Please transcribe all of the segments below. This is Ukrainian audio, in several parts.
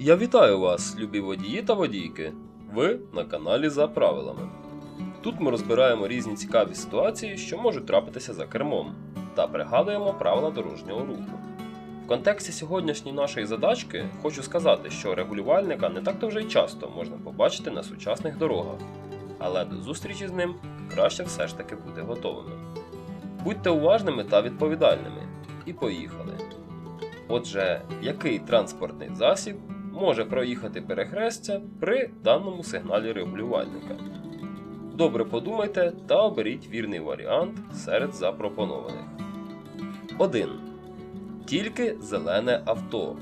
Я вітаю вас, любі водії та водійки. Ви на каналі за правилами. Тут ми розбираємо різні цікаві ситуації, що можуть трапитися за кермом, та пригадуємо правила дорожнього руху. В контексті сьогоднішньої нашої задачки хочу сказати, що регулювальника не так то вже й часто можна побачити на сучасних дорогах, але до зустрічі з ним краще все ж таки бути готовими. Будьте уважними та відповідальними. І поїхали. Отже, який транспортний засіб може проїхати перехрестя при даному сигналі регулювальника? Добре подумайте та оберіть вірний варіант серед запропонованих. 1. Тільки зелене авто.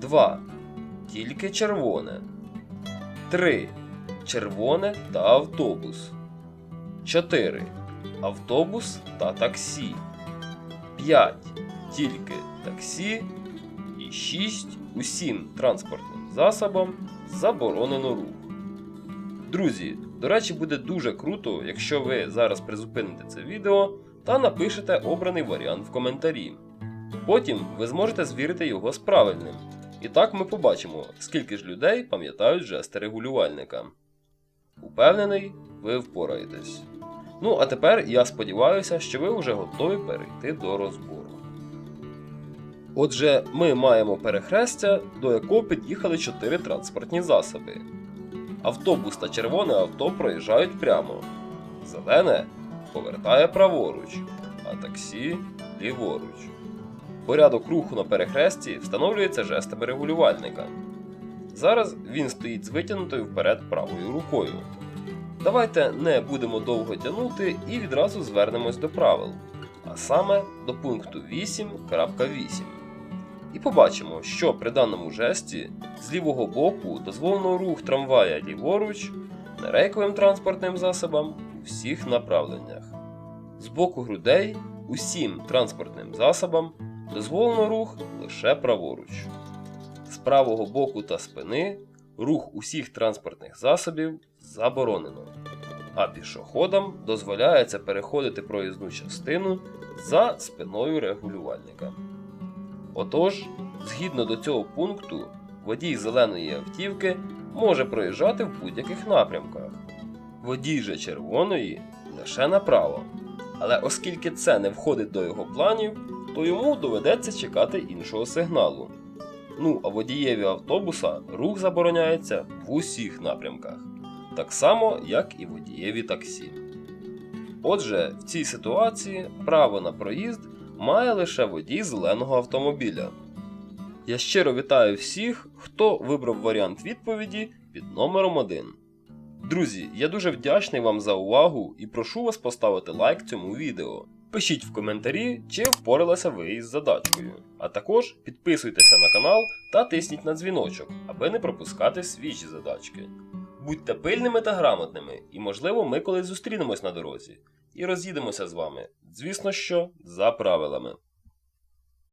2. Тільки червоне. 3. Червоне та автобус. 4. Автобус та таксі. 5. Тільки таксі. І 6. Усім транспортним засобам заборонено рух. Друзі, до речі, буде дуже круто, якщо ви зараз призупините це відео та напишете обраний варіант в коментарі. Потім ви зможете звірити його з правильним. І так ми побачимо, скільки ж людей пам'ятають жести регулювальника. Упевнений, ви впораєтесь. Ну, а тепер я сподіваюся, що ви вже готові перейти до розбору. Отже, ми маємо перехрестя, до якого під'їхали 4 транспортні засоби. Автобус та червоне авто проїжджають прямо. Зелене повертає праворуч, а таксі ліворуч. Порядок руху на перехресті встановлюється жестами регулювальника. Зараз він стоїть з витягнутою вперед правою рукою. Давайте не будемо довго тягнути і відразу звернемось до правил, а саме до пункту 8.8. І побачимо, що при даному жесті з лівого боку дозволено рух трамвая ліворуч нерейковим транспортним засобам у всіх направленнях. З боку грудей усім транспортним засобам дозволено рух лише праворуч. З правого боку та спини рух усіх транспортних засобів заборонено, а пішоходам дозволяється переходити проїзну частину за спиною регулювальника. Отож, згідно до цього пункту, водій зеленої автівки може проїжджати в будь-яких напрямках, водій же червоної лише направо. Але оскільки це не входить до його планів, то йому доведеться чекати іншого сигналу. Ну а водієві автобуса рух забороняється в усіх напрямках, так само, як і водієві таксі. Отже, в цій ситуації право на проїзд має лише водій зеленого автомобіля. Я щиро вітаю всіх, хто вибрав варіант відповіді під номером 1. Друзі, я дуже вдячний вам за увагу і прошу вас поставити лайк цьому відео. Пишіть в коментарі, чи впоралися ви із задачкою. А також підписуйтеся на канал та тисніть на дзвіночок, аби не пропускати свіжі задачки. Будьте пильними та грамотними, і можливо ми колись зустрінемось на дорозі і роз'їдемося з вами. Звісно, що за правилами.